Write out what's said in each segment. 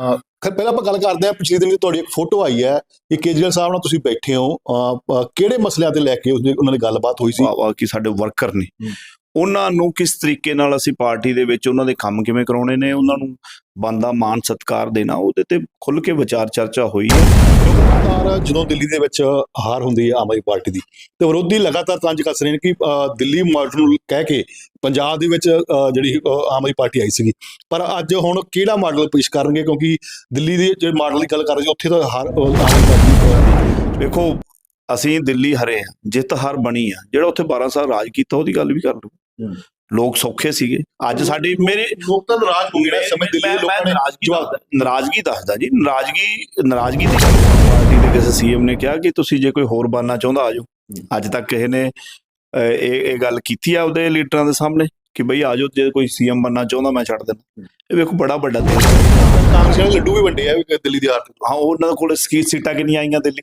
ਪਹਿਲਾਂ ਆਪਾਂ ਗੱਲ ਕਰਦੇ ਹਾਂ ਪਿਛਲੇ ਦਿਨ ਤੁਹਾਡੀ ਇੱਕ ਫੋਟੋ ਆਈ ਹੈ ਕਿ ਕੇਜਰੀਵਾਲ ਸਾਹਿਬ ਨਾਲ ਤੁਸੀਂ ਬੈਠੇ ਹੋ ਕਿਹੜੇ ਮਸਲਿਆਂ ਤੇ ਲੈ ਕੇ ਉਹਨਾਂ ਦੀ ਗੱਲਬਾਤ ਹੋਈ ਸੀ ਕਿ ਸਾਡੇ ਵਰਕਰ ਨੇ। ਉਹਨਾਂ ਨੂੰ ਕਿਸ ਤਰੀਕੇ ਨਾਲ ਅਸੀਂ ਪਾਰਟੀ ਦੇ ਵਿੱਚ ਉਹਨਾਂ ਦੇ ਕੰਮ ਕਿਵੇਂ ਕਰਾਉਣੇ ਨੇ ਉਹਨਾਂ ਨੂੰ ਬੰਦਾ ਮਾਨ ਸਤਕਾਰ ਦੇਣਾ ਉਹਦੇ ਤੇ ਖੁੱਲ ਕੇ ਵਿਚਾਰ ਚਰਚਾ ਹੋਈ ਹੈ। ਲਗਾਤਾਰ ਜਦੋਂ ਦਿੱਲੀ ਦੇ ਵਿੱਚ ਹਾਰ ਹੁੰਦੀ ਹੈ ਆਮ ਆਦਮੀ ਪਾਰਟੀ ਦੀ ਤੇ ਵਿਰੋਧੀ ਲਗਾਤਾਰ ਤੰਜ ਕੱਸ ਰਹੇ ਨੇ ਕਿ ਦਿੱਲੀ ਮਾਡਲ ਨੂੰ ਕਹਿ ਕੇ ਪੰਜਾਬ ਦੇ ਵਿੱਚ ਜਿਹੜੀ ਆਮ ਆਦਮੀ ਪਾਰਟੀ ਆਈ ਸੀਗੀ। ਪਰ ਅੱਜ ਹੁਣ ਕਿਹੜਾ ਮਾਡਲ ਪੇਸ਼ ਕਰਨਗੇ? ਕਿਉਂਕਿ ਦਿੱਲੀ ਦੇ ਜਿਹੜੇ ਮਾਡਲ ਦੀ ਗੱਲ ਕਰ ਰਹੇ ਉੱਥੇ ਤਾਂ ਹਾਰ ਅਹ, ਆਮ ਆਦਮੀ ਪਾਰਟੀ ਵੇਖੋ ਅਸੀਂ ਦਿੱਲੀ ਹਰੇ ਆ ਜਿੱਤ ਹਾਰ ਬਣੀ ਆ। ਜਿਹੜਾ ਉੱਥੇ 12 ਸਾਲ ਰਾਜ ਕੀਤਾ ਉਹਦੀ ਗੱਲ ਵੀ ਕਰ ਲਓ। ਲੋਕ ਸੌਖੇ ਸੀਗੇ। ਅੱਜ ਸਾਡੀ ਮੇਰੇ ਲੋਕ ਤਾਂ ਨਾਰਾਜ਼ ਹੋ ਗਏ ਨੇ ਇਸ ਸਮੇਂ ਦਿੱਲੀ ਲੋਕਾਂ ਨੇ ਨਾਰਾਜ਼ਗੀ ਨਾਰਾਜ਼ਗੀ ਦੱਸਦਾ ਜੀ। ਨਾਰਾਜ਼ਗੀ ਨਾਰਾਜ਼ਗੀ ਦੀ ਪਾਰਟੀ ਦੇ ਕਿਸੇ ਸੀਐਮ ਨੇ ਕਿਹਾ ਕਿ ਤੁਸੀਂ ਜੇ ਕੋਈ ਹੋਰ ਬਣਨਾ ਚਾਹੁੰਦਾ ਆਜੋ ਅੱਜ ਤੱਕ ਕਿਸੇ ਨੇ ਇਹ ਇਹ ਗੱਲ ਕੀਤੀ ਆ ਉਹਦੇ ਲੀਡਰਾਂ ਦੇ ਸਾਹਮਣੇ ਕਿ ਬਈ ਆਜੋ ਜੇ ਕੋਈ ਸੀਐਮ ਬਣਨਾ ਚਾਹੁੰਦਾ ਮੈਂ ਛੱਡ ਦੇਣਾ ਇਹ ਵੇਖੋ ਬੜਾ ਵੱਡਾ ਦਿਲ ਕਾਂਗਰਸ ਨੇ ਲੱਡੂ ਵੀ ਵੰਡੇ ਆ ਵੀ ਦਿੱਲੀ ਦੀ ਹਾਰ। ਹਾਂ ਉਹਨਾਂ ਕੋਲ ਸਕੀ ਸੀਟਾਂ ਕਿ ਨਹੀਂ ਆਈਆਂ ਦਿੱਲੀ।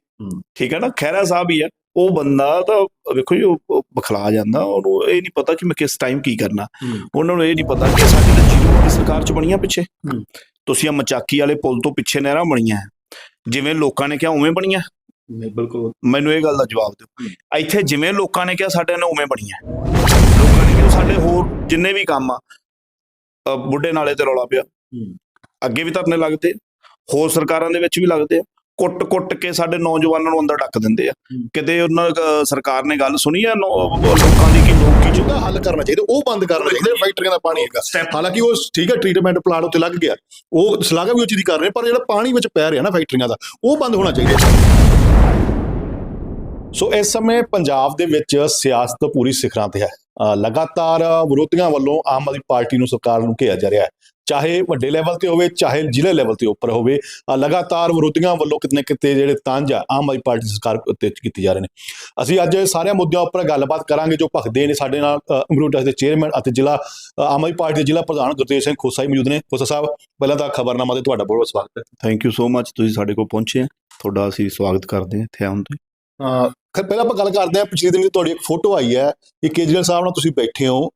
ਠੀਕ ਹੈ ਨਾ? ਖਹਿਰਾ ਸਾਹਿਬ ਹੀ ਆ ਉਹ ਬੰਦਾ ਤਾਂ ਵੇਖੋ ਜੀ ਉਹ ਬਖਲਾ ਜਾਂਦਾ। ਉਹਨੂੰ ਇਹ ਨਹੀਂ ਪਤਾ ਕਿ ਮੈਂ ਕਿਸ ਟਾਈਮ ਕੀ ਕਰਨਾ। ਉਹਨਾਂ ਨੂੰ ਇਹ ਨਹੀਂ ਪਤਾ ਕਿ ਸਾਡੀ ਤਾਂ ਜੀਰੋ ਦੀ ਸਰਕਾਰ ਚ ਬਣੀਆਂ ਪਿੱਛੇ। ਤੁਸੀਂ ਆ ਮਚਾਕੀ ਵਾਲੇ ਪੁਲ ਤੋਂ ਪਿੱਛੇ ਨਹਿਰਾਂ ਬਣੀਆਂ। ਜਿਵੇਂ ਲੋਕਾਂ ਨੇ ਕਿਹਾ ਉਵੇਂ ਬਣੀਆਂ। ਨਹੀਂ ਬਿਲਕੁਲ ਮੈਨੂੰ ਇਹ ਗੱਲ ਦਾ ਜਵਾਬ ਦਿਓ। ਇੱਥੇ ਜਿਵੇਂ ਲੋਕਾਂ ਨੇ ਕਿਹਾ ਸਾਡੇ ਨਾਲ ਉਵੇਂ ਬਣੀਆਂ। ਲੋਕਾਂ ਨੇ ਕਿਹਾ ਸਾਡੇ ਹੋਰ ਜਿੰਨੇ ਵੀ ਕੰਮ ਆ ਬੁੱਢੇ ਨਾਲੇ ਤੇ ਰੌਲਾ ਪਿਆ। ਅੱਗੇ ਵੀ ਧਰਨੇ ਲੱਗਦੇ ਹੋਰ ਸਰਕਾਰਾਂ ਦੇ ਵਿੱਚ ਵੀ ਲੱਗਦੇ ਆ। ਕੁੱਟ-ਕੁੱਟ ਕੇ ਸਾਡੇ ਨੌਜਵਾਨਾਂ ਨੂੰ ਅੰਦਰ ਡੱਕ ਦਿੰਦੇ ਆ। ਕਿਤੇ ਉਹਨਾਂ ਸਰਕਾਰ ਨੇ ਗੱਲ ਸੁਣੀ ਆ ਲੋਕਾਂ ਦੀ ਕਿ ਲੋਕ ਕੀ ਉਹਦਾ ਹੱਲ ਕਰਨਾ ਚਾਹੀਦਾ ਉਹ ਬੰਦ ਕਰਨਾ ਚਾਹੀਦਾ ਫੈਕਟਰੀਆਂ ਦਾ ਪਾਣੀ ਹੈਗਾ। ਹਾਲਾਂਕਿ ਉਹ ਠੀਕ ਹੈ ਟ੍ਰੀਟਮੈਂਟ ਪਲਾਂਟ ਉੱਤੇ ਲੱਗ ਗਿਆ। ਉਹ ਸਲਾਗਾ ਵੀ ਉਹ ਚੀਜ਼ ਦੀ ਕਰ ਰਹੇ ਪਰ ਜਿਹੜਾ ਪਾਣੀ ਵਿੱਚ ਪੈ ਰਿਹਾ ਨਾ ਫੈਕਟਰੀਆਂ ਦਾ ਉਹ ਬੰਦ ਹੋਣਾ ਚਾਹੀਦਾ। ਸੋ ਇਸ ਸਮੇਂ ਪੰਜਾਬ ਦੇ ਵਿੱਚ ਸਿਆਸਤ ਪੂਰੀ ਸਿਖਰਾਂ ਤੇ ਹੈ। ਲਗਾਤਾਰ ਵਿਰੋਧੀਆਂ ਵੱਲੋਂ ਆਮ ਆਦਮੀ ਪਾਰਟੀ ਨੂੰ ਸਰਕਾਰ ਨੂੰ ਘੇਰਿਆ ਜਾ ਰਿਹਾ ਹੈ। ਚਾਹੇ ਵੱਡੇ ਲੈਵਲ ਤੇ ਹੋਵੇ ਚਾਹੇ ਜ਼ਿਲ੍ਹੇ ਲੈਵਲ ਤੇ ਉੱਪਰ ਹੋਵੇ ਲਗਾਤਾਰ ਵਿਰੋਧੀਆਂ ਵੱਲੋਂ ਕਿਤਨੇ ਕਿਤੇ ਜਿਹੜੇ ਤੰਜ ਆ ਆਮ ਆਦਮੀ ਪਾਰਟੀ ਦੀ ਸਰਕਾਰ ਉੱਤੇ ਕੀਤੇ ਜਾ ਰਹੇ ਨੇ। ਅਸੀਂ ਅੱਜ ਸਾਰਿਆਂ ਮੁੱਦਿਆਂ ਉੱਪਰ ਗੱਲਬਾਤ ਕਰਾਂਗੇ ਜੋ ਭਖਦੇ ਨੇ ਸਾਡੇ ਨਾਲ ਅਮਰੂਟਸ ਦੇ ਚੇਅਰਮੈਨ ਅਤੇ ਜ਼ਿਲ੍ਹਾ ਆਮ ਆਦਮੀ ਪਾਰਟੀ ਦੇ ਜ਼ਿਲ੍ਹਾ ਪ੍ਰਧਾਨ ਗੁਰਤੇਜ ਸਿੰਘ ਖੋਸਾ ਜੀ ਮੌਜੂਦ ਨੇ। ਖੋਸਾ ਸਾਹਿਬ ਪਹਿਲਾਂ ਤਾਂ ਖਬਰਨਾਮਾ ਤੇ ਤੁਹਾਡਾ ਬਹੁਤ ਬਹੁਤ ਸਵਾਗਤ ਹੈ। ਥੈਂਕ ਯੂ ਸੋ ਮੱਚ ਤੁਸੀਂ ਸਾਡੇ ਕੋਲ ਪਹੁੰਚੇ ਆ। ਤੁਹਾਡਾ ਅਸੀਂ ਸਵਾਗਤ ਕਰਦੇ ਹਾਂ ਇੱਥੇ ਆਉਣ ਤੇ ਪਹਿਲਾਂ ਆਪਾਂ ਗੱਲ ਕਰਦੇ ਹਾਂ ਪਿਛਲੇ ਦਿਨ ਤੁਹਾਡੀ ਇੱਕ ਫੋਟੋ ਆਈ ਹੈ ਕਿ ਕੇਜਰੀਵਾਲ ਸਾਹਿਬ ਨਾਲ ਤੁਸੀਂ ਬੈਠੇ ਹੋ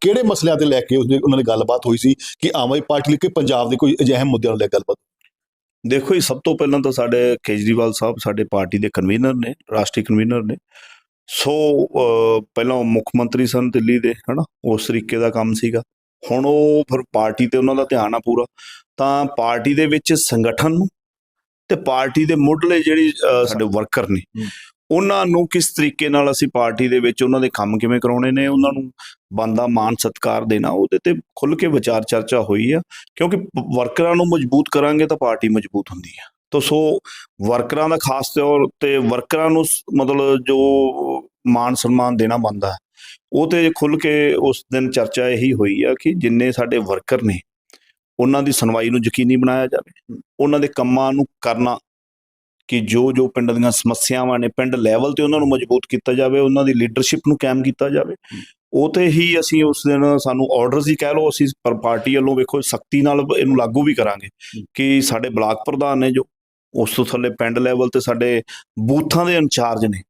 ਕਿਹੜੇ ਮਸਲਿਆਂ ਤੇ ਲੈ ਕੇ ਉਹਨਾਂ ਦੀ ਗੱਲਬਾਤ ਹੋਈ ਸੀ ਕਿ ਆਮ ਆਦਮੀ ਪਾਰਟੀ ਲਈ ਕਿ ਪੰਜਾਬ ਦੇ ਕੋਈ ਅਜਿਹੇ ਮੁੱਦਿਆਂ ਨੂੰ ਲੈ ਗੱਲਬਾਤ ਦੇਖੋ ਜੀ ਸਭ ਤੋਂ ਪਹਿਲਾਂ ਤਾਂ ਸਾਡੇ ਕੇਜਰੀਵਾਲ ਸਾਹਿਬ ਸਾਡੇ ਪਾਰਟੀ ਦੇ ਕਨਵੀਨਰ ਨੇ ਰਾਸ਼ਟਰੀ ਕਨਵੀਨਰ ਨੇ। ਸੋ ਪਹਿਲਾਂ ਉਹ ਮੁੱਖ ਮੰਤਰੀ ਸਨ ਦਿੱਲੀ ਦੇ ਹਨਾ? ਉਸ ਤਰੀਕੇ ਦਾ ਕੰਮ ਸੀਗਾ। ਹੁਣ ਉਹ ਫਿਰ ਪਾਰਟੀ ਤੇ ਉਹਨਾਂ ਦਾ ਧਿਆਨ ਆ ਪੂਰਾ। ਤਾਂ ਪਾਰਟੀ ਦੇ ਵਿੱਚ ਸੰਗਠਨ ਨੂੰ ਤੇ ਪਾਰਟੀ ਦੇ ਮੁੱਢਲੇ ਜਿਹੜੀ ਸਾਡੇ ਵਰਕਰ ਨੇ। ਉਹਨਾਂ ਨੂੰ ਕਿਸ ਤਰੀਕੇ ਨਾਲ ਅਸੀਂ ਪਾਰਟੀ ਦੇ ਵਿੱਚ ਉਹਨਾਂ ਦੇ ਕੰਮ ਕਿਵੇਂ ਕਰਾਉਣੇ ਨੇ, ਉਹਨਾਂ ਨੂੰ ਬੰਦਾ ਮਾਨ ਸਤਕਾਰ ਦੇਣਾ, ਉਹਦੇ ਤੇ ਖੁੱਲ ਕੇ ਵਿਚਾਰ ਚਰਚਾ ਹੋਈ ਆ। ਕਿਉਂਕਿ ਵਰਕਰਾਂ ਨੂੰ ਮਜ਼ਬੂਤ ਕਰਾਂਗੇ ਤਾਂ ਪਾਰਟੀ ਮਜ਼ਬੂਤ ਹੁੰਦੀ ਆ। ਤਾਂ ਸੋ ਵਰਕਰਾਂ ਦਾ ਖਾਸ ਤੌਰ ਤੇ ਵਰਕਰਾਂ ਨੂੰ ਮਤਲਬ ਜੋ ਮਾਨ ਸਨਮਾਨ ਦੇਣਾ ਬੰਦਾ ਉਹ ਤੇ ਖੁੱਲ ਕੇ ਉਸ ਦਿਨ ਚਰਚਾ ਇਹੀ ਹੋਈ ਆ ਕਿ ਜਿੰਨੇ ਸਾਡੇ ਵਰਕਰ ਨੇ, ਉਹਨਾਂ ਦੀ ਸੁਣਵਾਈ ਨੂੰ ਯਕੀਨੀ ਬਣਾਇਆ ਜਾਵੇ, ਉਹਨਾਂ ਦੇ ਕੰਮਾਂ ਨੂੰ ਕਰਨਾ ਕਿ ਜੋ ਜੋ ਪਿੰਡ ਦੀਆਂ ਸਮੱਸਿਆਵਾਂ ਨੇ ਪਿੰਡ ਲੈਵਲ ਤੇ ਉਹਨਾਂ ਨੂੰ ਮਜ਼ਬੂਤ ਕੀਤਾ ਜਾਵੇ ਉਹਨਾਂ ਦੀ ਲੀਡਰਸ਼ਿਪ ਨੂੰ ਕਾਇਮ ਕੀਤਾ ਜਾਵੇ ਉਹ ਤੇ ਹੀ ਅਸੀਂ ਉਸ ਦਿਨ ਸਾਨੂੰ ਆਰਡਰਸ ਹੀ ਕਹਿ ਲਓ ਅਸੀਂ ਪਰ ਪਾਰਟੀ ਵੱਲੋਂ ਵੇਖੋ ਸਖਤੀ ਨਾਲ ਇਹਨੂੰ ਲਾਗੂ ਵੀ ਕਰਾਂਗੇ ਕਿ ਸਾਡੇ ਬਲਾਕ ਪ੍ਰਧਾਨ ਨੇ ਜੋ ਉਸ ਤੋਂ ਥੱਲੇ ਪਿੰਡ ਲੈਵਲ ਤੇ ਸਾਡੇ ਬੂਥਾਂ ਦੇ ਇੰਚਾਰਜ ਨੇ।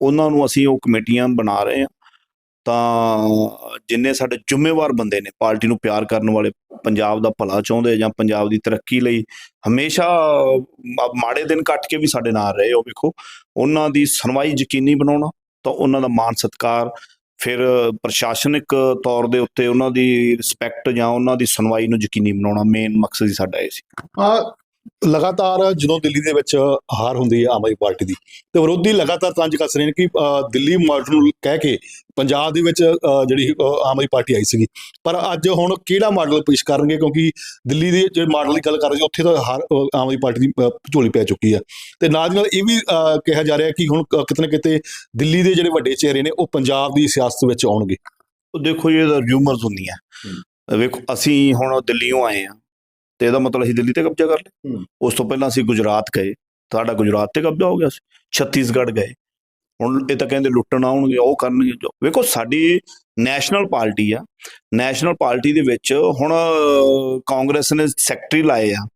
ਉਹਨਾਂ ਨੂੰ ਅਸੀਂ ਉਹ ਕਮੇਟੀਆਂ ਬਣਾ ਰਹੇ ਹਾਂ ਤਾਂ ਜਿੰਨੇ ਸਾਡੇ ਜ਼ਿੰਮੇਵਾਰ ਬੰਦੇ ਨੇ ਪਾਰਟੀ ਨੂੰ ਪਿਆਰ ਕਰਨ ਵਾਲੇ ਪੰਜਾਬ ਦਾ ਭਲਾ ਚਾਹੁੰਦੇ ਜਾਂ ਪੰਜਾਬ ਦੀ ਤਰੱਕੀ ਲਈ ਹਮੇਸ਼ਾ ਮਾੜੇ ਦਿਨ ਕੱਟ ਕੇ ਵੀ ਸਾਡੇ ਨਾਲ ਰਹੇ ਹੋ ਵੇਖੋ। ਉਹਨਾਂ ਦੀ ਸੁਣਵਾਈ ਯਕੀਨੀ ਬਣਾਉਣਾ ਤਾਂ ਉਹਨਾਂ ਦਾ ਮਾਨ ਸਤਕਾਰ ਫਿਰ ਪ੍ਰਸ਼ਾਸਨਿਕ ਤੌਰ ਦੇ ਉੱਤੇ ਉਹਨਾਂ ਦੀ ਰਿਸਪੈਕਟ ਜਾਂ ਉਹਨਾਂ ਦੀ ਸੁਣਵਾਈ ਨੂੰ ਯਕੀਨੀ ਬਣਾਉਣਾ ਮੇਨ ਮਕਸਦ ਹੀ ਸਾਡਾ ਇਹ ਸੀ। ਅ, ਲਗਾਤਾਰ ਜਦੋਂ ਦਿੱਲੀ ਦੇ ਵਿੱਚ ਹਾਰ ਹੁੰਦੀ ਹੈ ਆਮ ਆਦਮੀ ਪਾਰਟੀ ਦੀ ਤੇ ਵਿਰੋਧੀ ਲਗਾਤਾਰ ਤੰਜ ਕੱਸ ਰਹੇ ਨੇ ਕਿ ਦਿੱਲੀ ਮਾਡਲ ਨੂੰ ਕਹਿ ਕੇ ਪੰਜਾਬ ਦੇ ਵਿੱਚ ਜਿਹੜੀ ਆਮ ਆਦਮੀ ਪਾਰਟੀ ਆਈ ਸੀਗੀ। ਪਰ ਅੱਜ ਹੁਣ ਕਿਹੜਾ ਮਾਡਲ ਪੇਸ਼ ਕਰਨਗੇ? ਕਿਉਂਕਿ ਦਿੱਲੀ ਦੇ ਜਿਹੜੇ ਮਾਡਲ ਦੀ ਗੱਲ ਕਰ ਰਹੇ ਉੱਥੇ ਤਾਂ ਹਾਰ ਆਮ ਆਦਮੀ ਪਾਰਟੀ ਦੀ ਝੋਲੀ ਪੈ ਚੁੱਕੀ ਹੈ। ਤੇ ਨਾਲ ਨਾਲ ਇਹ ਵੀ ਕਿਹਾ ਜਾ ਰਿਹਾ ਕਿ ਹੁਣ ਕ- ਕਿਤੇ ਨਾ ਕਿਤੇ ਦਿੱਲੀ ਦੇ ਜਿਹੜੇ ਵੱਡੇ ਚਿਹਰੇ ਨੇ ਉਹ ਪੰਜਾਬ ਦੀ ਸਿਆਸਤ ਵਿੱਚ ਆਉਣਗੇ। ਉਹ ਦੇਖੋ ਜੀ, ਇਹ ਰਿਊਮਰਸ ਹੁੰਦੀਆਂ। ਵੇਖੋ ਅਸੀਂ ਹੁਣ ਦਿੱਲੀੋਂ ਆਏ ਆ ਤੇ ਇਹਦਾ ਮਤਲਬ ਅਸੀਂ ਦਿੱਲੀ ਤੇ ਕਬਜ਼ਾ ਕਰ ਲਿਆ। ਉਸ ਤੋਂ ਪਹਿਲਾਂ ਅਸੀਂ ਗੁਜਰਾਤ ਗਏ ਸਾਡਾ ਗੁਜਰਾਤ ਤੇ ਕਬਜ਼ਾ ਹੋ ਗਿਆ ਸੀ ਛੱਤੀਸਗੜ੍ਹ ਗਏ। ਹੁਣ ਇਹ ਤਾਂ ਕਹਿੰਦੇ ਲੁੱਟਣ ਆਉਣਗੇ ਉਹ ਕਰਨਗੇ ਜੋ। ਵੇਖੋ ਸਾਡੀ ਨੈਸ਼ਨਲ ਪਾਰਟੀ ਆ ਨੈਸ਼ਨਲ ਪਾਰਟੀ ਦੇ ਵਿੱਚ ਹੁਣ ਕਾਂਗਰਸ ਨੇ ਸੈਕਟਰੀ ਲਾਏ ਆ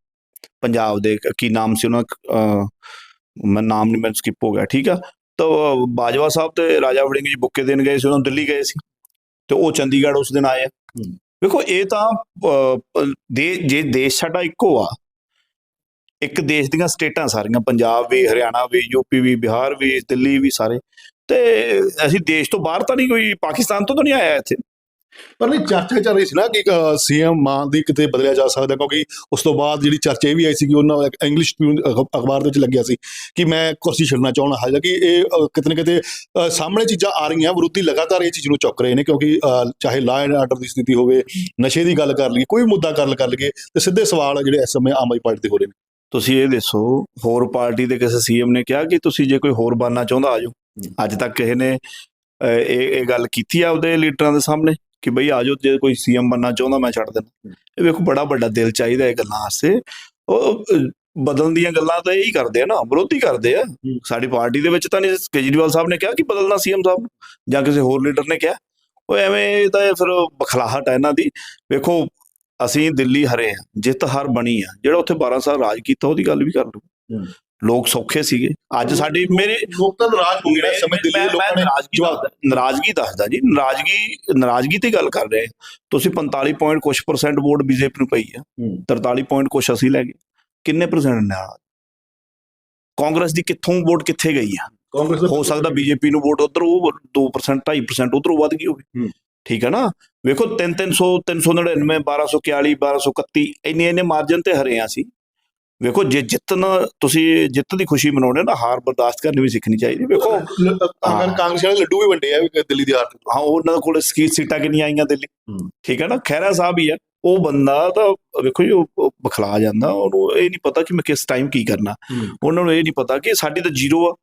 ਪੰਜਾਬ ਦੇ ਕੀ ਨਾਮ ਸੀ ਉਹਨਾਂ ਮੈਂ ਨਾਮ ਨਹੀਂ ਮੈਨੂੰ ਸਕਿਪ ਹੋ ਗਿਆ ਠੀਕ ਆ? ਤਾਂ ਬਾਜਵਾ ਸਾਹਿਬ ਤੇ ਰਾਜਾ ਵੜਿੰਗ ਜੀ ਬੁੱਕੇ ਦੇਣ ਗਏ ਸੀ ਉਹਨਾਂ ਦਿੱਲੀ ਗਏ ਸੀ। ਤੇ ਉਹ ਚੰਡੀਗੜ੍ਹ ਉਸ ਦਿਨ ਆਏ ਆ। ਵੇਖੋ, ਇਹ ਤਾਂ ਦੇ, ਜੇ ਦੇਸ਼ ਸਾਡਾ ਇੱਕੋ ਆ, ਇੱਕ ਦੇਸ਼ ਦੀਆਂ ਸਟੇਟਾਂ ਸਾਰੀਆਂ, ਪੰਜਾਬ ਵੀ, ਹਰਿਆਣਾ ਵੀ ਯੂਪੀ ਵੀ, ਬਿਹਾਰ ਵੀ, ਦਿੱਲੀ ਵੀ ਸਾਰੇ, ਤੇ ਅਸੀਂ ਦੇਸ਼ ਤੋਂ ਬਾਹਰ ਤਾਂ ਨਹੀਂ ਕੋਈ, ਪਾਕਿਸਤਾਨ ਤੋਂ ਤਾਂ ਨਹੀਂ ਆਇਆ ਇੱਥੇ। ਪਰ ਨਹੀਂ ਚਰਚਾ ਚੱਲ ਰਹੀ ਸੀ ਨਾ ਕਿ ਸੀਐਮ ਮਾਨ ਦੀ ਕਿਤੇ ਬਦਲਿਆ ਜਾ ਸਕਦਾ ਕਿਉਂਕਿ ਉਸ ਤੋਂ ਬਾਅਦ ਜਿਹੜੀ ਚਰਚਾ ਇਹ ਵੀ ਆਈ ਸੀ ਕਿ ਉਹਨਾਂ ਇੱਕ ਇੰਗਲਿਸ਼ ਅਖਬਾਰ ਦੇ ਵਿੱਚ ਲੱਗਿਆ ਸੀ ਕਿ ਮੈਂ ਕੁਰਸੀ ਛੱਡਣਾ ਚਾਹੁੰਦਾ ਹਾਲਾਂਕਿ ਇਹ ਅ, ਕਿਤੇ ਸਾਹਮਣੇ ਚੀਜ਼ਾਂ ਆ ਰਹੀਆਂ ਵਿਰੋਧੀ ਲਗਾਤਾਰ ਇਹ ਚੀਜ਼ ਨੂੰ ਚੁੱਕ ਰਹੇ ਨੇ ਕਿਉਂਕਿ ਚਾਹੇ ਲਾ ਐਂਡ ਆਰਡਰ ਦੀ ਸਥਿਤੀ ਹੋਵੇ ਨਸ਼ੇ ਦੀ ਗੱਲ ਕਰ ਲਈਏ ਕੋਈ ਮੁੱਦਾ ਗੱਲ ਕਰ ਲਈਏ ਤੇ ਸਿੱਧੇ ਸਵਾਲ ਜਿਹੜੇ ਇਸ ਸਮੇਂ ਆਮ ਆਦਮੀ ਪਾਰਟੀ ਦੇ ਹੋ ਰਹੇ ਨੇ। ਤੁਸੀਂ ਇਹ ਦੱਸੋ ਹੋਰ ਪਾਰਟੀ ਦੇ ਕਿਸੇ ਸੀਐਮ ਨੇ ਕਿਹਾ ਕਿ ਤੁਸੀਂ ਜੇ ਕੋਈ ਹੋਰ ਬਣਨਾ ਚਾਹੁੰਦਾ ਆਜੋ ਅੱਜ ਤੱਕ ਕਿਸੇ ਨੇ ਇਹ ਇਹ ਗੱਲ ਕੀਤੀ ਆ ਉਹਦੇ ਲੀਡਰਾਂ ਦੇ ਸਾਹਮਣੇ? ਕਿ ਬਈ ਆਜੋ ਜੇ ਕੋਈ ਸੀਐਮ ਬਣਨਾ ਚਾਹੁੰਦਾ ਮੈਂ ਛੱਡ ਦੇਣਾ ਇਹ ਵੇਖੋ ਬੜਾ ਵੱਡਾ ਦਿਲ ਚਾਹੀਦਾ ਇਹ ਗੱਲਾਂ ਵਾਸਤੇ। ਉਹ ਬਦਲਣ ਦੀਆਂ ਗੱਲਾਂ ਤਾਂ ਇਹੀ ਕਰਦੇ ਆ ਨਾ ਵਿਰੋਧੀ ਕਰਦੇ ਆ। ਸਾਡੀ ਪਾਰਟੀ ਦੇ ਵਿੱਚ ਤਾਂ ਨਹੀਂ ਕੇਜਰੀਵਾਲ ਸਾਹਿਬ ਨੇ ਕਿਹਾ ਕਿ ਬਦਲਣਾ ਸੀਐਮ ਸਾਹਿਬ ਜਾਂ ਕਿਸੇ ਹੋਰ ਲੀਡਰ ਨੇ ਕਿਹਾ। ਉਹ ਐਵੇਂ ਤਾਂ ਇਹ ਫਿਰ ਬਖਲਾਹਟ ਹੈ ਇਹਨਾਂ ਦੀ। ਵੇਖੋ ਅਸੀਂ ਦਿੱਲੀ ਹਰੇ ਆ ਜਿੱਤ ਹਾਰ ਬਣੀ ਆ। ਜਿਹੜਾ ਉੱਥੇ 12 ਸਾਲ ਰਾਜ ਕੀਤਾ ਉਹਦੀ ਗੱਲ ਵੀ ਕਰ ਲਓ। ਲੋਕ ਸੌਖੇ ਸੀਗੇ। ਅੱਜ ਸਾਡੀ ਮੇਰੇ ਲੋਕ ਤਾਂ ਨਾਰਾਜ਼ ਹੋ ਗਏ ਨੇ। ਇਸ ਸਮੇਂ ਦਿੱਲੀ ਦੇ ਲੋਕਾਂ ਨੇ ਨਾਰਾਜ਼ਗੀ ਜਵਾਬ ਨਾਰਾਜ਼ਗੀ ਦੱਸਦਾ ਜੀ। ਨਾਰਾਜ਼ਗੀ ਨਾਰਾਜ਼ਗੀ ਤੇ ਗੱਲ ਕਰ ਰਹੇ। ਤੁਸੀਂ 45 ਪੁਆਇੰਟ ਕੁਛ ਪਰਸੈਂਟ ਵੋਟ ਬੀਜੇਪੀ ਨੂੰ ਪਈ ਆ। 43 ਪੁਆਇੰਟ ਕੁਛ ਅਸੀਂ ਲੈ ਗਏ। ਕਿੰਨੇ ਪਰਸੈਂਟ ਨਾਰਾਜ਼ ਕਾਂਗਰਸ ਦੀ ਕਿੱਥੋਂ ਵੋਟ ਕਿੱਥੇ ਗਈ ਆ? ਕਾਂਗਰਸ ਹੋ ਸਕਦਾ ਬੀਜੇਪੀ ਨੂੰ ਵੋਟ ਉਧਰ ਉਹ 2% 2.5% ਉਧਰੋਂ ਵੱਧ ਗਈ ਹੋਵੇ। ਠੀਕ ਹੈ ਨਾ? ਵੇਖੋ 3 300 399 1241 1231 ਇੰਨੇ ਇੰਨੇ ਮਾਰਜਨ ਤੇ ਹਰੇ ਆ ਸੀ ਵੇਖੋ ਜੇ ਜਿੱਤਣ ਤੁਸੀਂ ਜਿੱਤ ਦੀ ਖੁਸ਼ੀ ਮਨਾਉਣੇ ਨਾ ਹਾਰ ਬਰਦਾਸ਼ਤ ਕਰਨੀ ਵੀ ਸਿੱਖਣੀ ਚਾਹੀਦੀ ਵੇਖੋ। ਕਾਂਗਰਸ ਕਾਂਗਰਸ ਵਾਲੇ ਲੱਡੂ ਵੀ ਵੰਡੇ ਆ ਦਿੱਲੀ ਦੀ ਹਾਰ ਤੇ। ਹਾਂ ਉਹਨਾਂ ਕੋਲ ਸਕੀ ਸੀਟਾਂ ਕਿੰਨੀਆਂ ਆਈਆਂ ਦਿੱਲੀ। ਠੀਕ ਹੈ ਨਾ ਖੈਰਾ ਸਾਹਿਬ ਹੀ ਆ। ਉਹ ਬੰਦਾ ਤਾਂ ਵੇਖੋ ਜੀ ਉਹ ਬਖਲਾ ਜਾਂਦਾ ਉਹਨੂੰ ਇਹ ਨਹੀਂ ਪਤਾ ਕਿ ਮੈਂ ਕਿਸ ਟਾਈਮ ਕੀ ਕਰਨਾ। ਉਹਨਾਂ ਨੂੰ ਇਹ ਨਹੀਂ ਪਤਾ ਕਿ ਸਾਡੀ ਤਾਂ ਜ਼ੀਰੋ ਆ।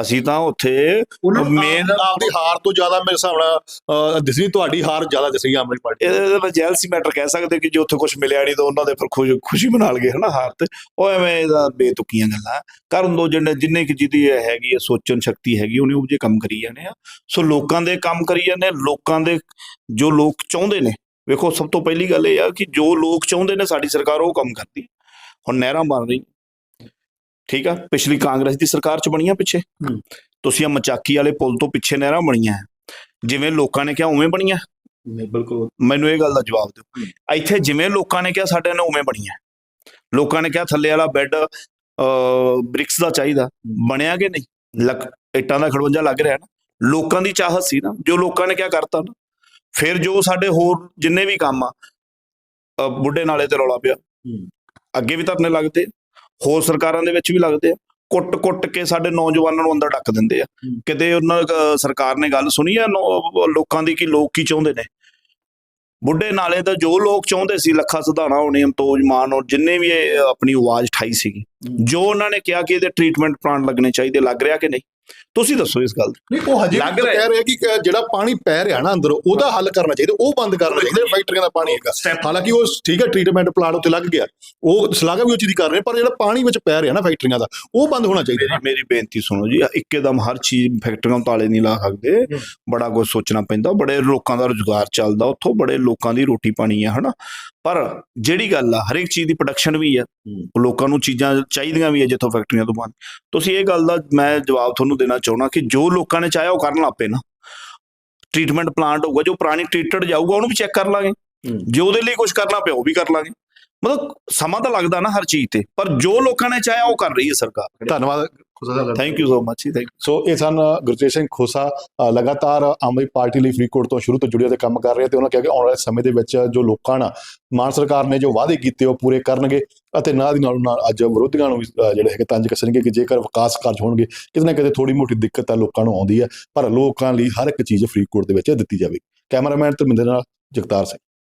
ਅਸੀਂ ਤਾਂ ਉੱਥੇ ਮੇਨ ਆਪ- ਆਪਦੀ ਹਾਰ ਤੋਂ ਜ਼ਿਆਦਾ ਮੇਰੇ ਹਿਸਾਬ ਨਾਲ ਦਿਸਣੀ ਤੁਹਾਡੀ ਹਾਰ ਜ਼ਿਆਦਾ ਦਿਸੀ ਆਮ ਆਦਮੀ ਪਾਰਟੀ। ਇਹਦੇ ਵਿੱਚ ਜੈਲਸੀ ਮੈਟਰ ਕਹਿ ਸਕਦੇ ਕਿ ਜੇ ਉੱਥੇ ਕੁਝ ਮਿਲਿਆ ਨਹੀਂ ਤਾਂ ਉਹਨਾਂ ਦੇ ਫਿਰ ਖੁਸ਼- ਮਨਾ ਲਗੇ ਹਨਾ ਹਾਰ ਤੇ। ਉਹ ਐਵੇਂ ਇਹਦਾ ਬੇਤੁਕੀਆਂ ਗੱਲਾਂ। ਕਰਨ ਦੋ ਜਿੰਨੇ ਜਿੰਨੇ ਕਿ ਜਿਹਦੀ ਹੈਗੀ ਹੈ ਸੋਚਣ ਸ਼ਕਤੀ ਹੈਗੀ ਉਹਨੇ ਉਹ ਜੇ ਕੰਮ ਕਰੀ ਜਾਂਦੇ ਆ। ਸੋ ਲੋਕਾਂ ਦੇ ਕੰਮ ਕਰੀ ਜਾਂਦੇ ਆ, ਲੋਕਾਂ ਦੇ ਜੋ ਲੋਕ ਚਾਹੁੰਦੇ ਨੇ। ਵੇਖੋ ਸਭ ਤੋਂ ਪਹਿਲੀ ਗੱਲ ਇਹ ਆ ਕਿ ਜੋ ਲੋਕ ਚਾਹੁੰਦੇ ਨੇ ਸਾਡੀ ਸਰਕਾਰ ਉਹ ਕੰਮ ਕਰਦੀ। ਹੁਣ ਨਹਿਰਾਂ ਬਣ ਰਹੀ ਠੀਕ ਆ? ਪਿਛਲੀ ਕਾਂਗਰਸ ਦੀ ਸਰਕਾਰ ਚ ਬਣੀਆਂ ਪਿੱਛੇ। ਤੁਸੀਂ ਆ ਮਚਾਕੀ ਵਾਲੇ ਪੁਲ ਤੋਂ ਪਿੱਛੇ ਨਹਿਰਾਂ ਬਣੀਆਂ। ਜਿਵੇਂ ਲੋਕਾਂ ਨੇ ਕਿਹਾ ਉਵੇਂ ਬਣੀਆਂ। ਨਹੀਂ ਬਿਲਕੁਲ। ਮੈਨੂੰ ਇਹ ਗੱਲ ਦਾ ਜਵਾਬ ਦਿਓ। ਇੱਥੇ ਜਿਵੇਂ ਲੋਕਾਂ ਨੇ ਕਿਹਾ ਸਾਡੇ ਨਾਲ ਉਵੇਂ ਬਣੀਆਂ। ਲੋਕਾਂ ਨੇ ਕਿਹਾ ਥੱਲੇ ਵਾਲਾ ਬੈੱਡ ਬ੍ਰਿਕਸ ਦਾ ਚਾਹੀਦਾ। ਬਣਿਆ ਕਿ ਨਹੀਂ? ਲੱਕ ਇੱਟਾਂ ਦਾ ਖੜਵੰਜਾ ਲੱਗ ਰਿਹਾ ਨਾ। ਲੋਕਾਂ ਦੀ ਚਾਹਤ ਸੀ ਨਾ। ਜੋ ਲੋਕਾਂ ਨੇ ਕਿਹਾ ਕਰਤਾ ਨਾ। ਫਿਰ ਜੋ ਸਾਡੇ ਹੋਰ ਜਿੰਨੇ ਵੀ ਕੰਮ ਆ ਬੁੱਢੇ ਨਾਲੇ ਤੇ ਰੌਲਾ ਪਿਆ। ਅੱਗੇ ਵੀ ਧਰਨੇ ਲੱਗਦੇ। ਹੋਰ ਸਰਕਾਰਾਂ ਦੇ ਵਿੱਚ ਵੀ ਲੱਗਦੇ ਆ। ਕੁੱਟ-ਕੁੱਟ ਕੇ ਸਾਡੇ ਨੌਜਵਾਨਾਂ ਨੂੰ ਅੰਦਰ ਡੱਕ ਦਿੰਦੇ ਆ। ਕਿਤੇ ਉਹਨਾਂ ਸਰਕਾਰ ਨੇ ਗੱਲ ਸੁਣੀ ਆ ਲੋਕਾਂ ਦੀ ਕਿ ਲੋਕ ਕੀ ਚਾਹੁੰਦੇ ਨੇ? ਬੁੱਢੇ ਨਾਲੇ ਦਾ ਜੋ ਲੋਕ ਚਾਹੁੰਦੇ ਸੀ ਲੱਖਾ ਸਿਧਾਣਾ ਹੋਣੀ ਅਮਤੋਜ ਮਾਨ ਔਰ ਜਿੰਨੇ ਵੀ ਇਹ ਆਪਣੀ ਆਵਾਜ਼ ਠਾਈ ਸੀਗੀ। ਜੋ ਉਹਨਾਂ ਨੇ ਕਿਹਾ ਕਿ ਇਹਦੇ ਟ੍ਰੀਟਮੈਂਟ ਪਲਾਂਟ ਲੱਗਣੇ ਚਾਹੀਦੇ ਲੱਗ ਰਿਹਾ ਕਿ ਨਹੀਂ? ਤੁਸੀਂ ਦੱਸੋ ਇਸ ਗੱਲ ਦਾ। ਨਹੀਂ ਉਹ ਹਜੇ ਲੱਗ ਰਿਹਾ ਕਹਿ ਰਹੇ ਕਿ ਜਿਹੜਾ ਪਾਣੀ ਪੈ ਰਿਹਾ ਨਾ ਅੰਦਰ ਉਹਦਾ ਹੱਲ ਕਰਨਾ ਚਾਹੀਦਾ ਉਹ ਬੰਦ ਕਰਨਾ ਚਾਹੀਦਾ ਫੈਕਟਰੀਆਂ ਦਾ ਪਾਣੀ ਹੈਗਾ। ਹਾਲਾਂਕਿ ਉਹ ਠੀਕ ਹੈ ਟ੍ਰੀਟਮੈਂਟ ਪਲਾਂਟ ਉੱਤੇ ਲੱਗ ਗਿਆ। ਉਹ ਸਲਾਗਾ ਵੀ ਉਹ ਚੀਜ਼ ਕਰ ਰਹੇ ਪਰ ਜਿਹੜਾ ਪਾਣੀ ਵਿੱਚ ਪੈ ਰਿਹਾ ਨਾ ਫੈਕਟਰੀਆਂ ਦਾ ਉਹ ਬੰਦ ਹੋਣਾ ਚਾਹੀਦਾ। ਮੇਰੀ ਬੇਨਤੀ ਸੁਣੋ ਜੀ ਇੱਕੇਦਮ ਹਰ ਚੀਜ਼ ਫੈਕਟਰੀਆਂ ਨੂੰ ਤਾਲੇ ਨਹੀਂ ਲਾ ਸਕਦੇ। ਹੂੰ। ਬੜਾ ਕੁਝ ਸੋਚਣਾ ਪੈਂਦਾ ਬੜੇ ਲੋਕਾਂ ਦਾ ਰੁਜ਼ਗਾਰ ਚੱਲਦਾ ਉੱਥੋਂ ਬੜੇ ਲੋਕਾਂ ਦੀ ਰੋਟੀ ਪਾਣੀ ਆ ਹਨਾ? ਪਰ ਜਿਹੜੀ ਗੱਲ ਆ ਹਰੇਕ ਚੀਜ਼ ਦੀ ਪ੍ਰੋਡਕਸ਼ਨ ਵੀ ਆ। ਲੋਕਾਂ ਨੂੰ ਚੀਜ਼ਾਂ ਚਾਹੀਦੀਆਂ ਵੀ ਆ ਜਿੱਥੋਂ ਫੈਕਟਰੀਆਂ ਤੋਂ ਬੰਦ। ਤੁਸੀਂ ਇਹ ਗੱਲ ਦਾ ਮੈਂ ਜਵਾਬ ਤੁਹਾਨੂੰ ਦੇਣਾ ਚਾਹੁੰਦਾ ਕਿ ਜੋ ਲੋਕਾਂ ਨੇ ਚਾਹਿਆ ਉਹ ਕਰਨ ਲੱਪੇ ਨਾ। ਟ੍ਰੀਟਮੈਂਟ ਪਲਾਂਟ ਹੋਊਗਾ ਜੋ ਪੁਰਾਣੀ ਟ੍ਰੀਟਡ ਜਾਊਗਾ ਉਹਨੂੰ ਵੀ ਚੈੱਕ ਕਰ ਲਾਂਗੇ। ਜੇ ਉਹਦੇ ਲਈ ਕੁਝ ਕਰਨਾ ਪਿਆ ਉਹ ਵੀ ਕਰ ਲਾਂਗੇ। ਮਤਲਬ ਸਮਾਂ ਤਾਂ ਲੱਗਦਾ ਨਾ ਹਰ ਚੀਜ਼ ਤੇ ਪਰ ਜੋ ਲੋਕਾਂ ਨੇ ਚਾਹਿਆ ਉਹ ਕਰ ਰਹੀ ਹੈ ਸਰਕਾਰ। ਧੰਨਵਾਦ। Thank you so much ji thank ਸੋ ਇਹ ਸਨ ਗੁਰਤੇਜ ਸਿੰਘ ਖੋਸਾ ਲਗਾਤਾਰ ਆਮ ਆਦਮੀ ਪਾਰਟੀ ਲਈ ਫਰੀਦਕੋਟ ਤੋਂ ਸ਼ੁਰੂ ਤੋਂ ਜੁੜਿਆ ਤੇ ਕੰਮ ਕਰ ਰਹੇ ਤੇ ਉਹਨਾਂ ਕਿਹਾ ਕਿ ਆਉਣ ਵਾਲੇ ਸਮੇਂ ਦੇ ਵਿੱਚ ਜੋ ਲੋਕਾਂ ਨਾਲ ਮਾਨ ਸਰਕਾਰ ਨੇ ਜੋ ਵਾਅਦੇ ਕੀਤੇ ਉਹ ਪੂਰੇ ਕਰਨਗੇ ਅਤੇ ਨਾਲ ਦੀ ਨਾਲ ਨਾਲ ਅੱਜ ਵਿਰੋਧੀਆਂ ਨੂੰ ਜਿਹੜੇ ਹੈਗੇ ਤੰਜ ਕੱਸਣਗੇ ਕਿ ਜੇਕਰ ਵਿਕਾਸ ਕਾਰਜ ਹੋਣਗੇ ਕਿਤੇ ਨਾ ਕਿਤੇ ਥੋੜੀ ਮੋਟੀ ਦਿੱਕਤ ਤਾਂ ਲੋਕਾਂ ਨੂੰ ਆਉਂਦੀ ਹੈ ਪਰ ਲੋਕਾਂ ਲਈ ਹਰ ਇੱਕ ਚੀਜ਼ ਫਰੀਦਕੋਟ ਦੇ ਵਿੱਚ ਦਿੱਤੀ ਜਾਵੇ ਕੈਮਰਾਮੈਨ ਧਰਮਿੰਦਰ ਨਾਲ ਜਗਤਾਰ ਸਿੰਘ।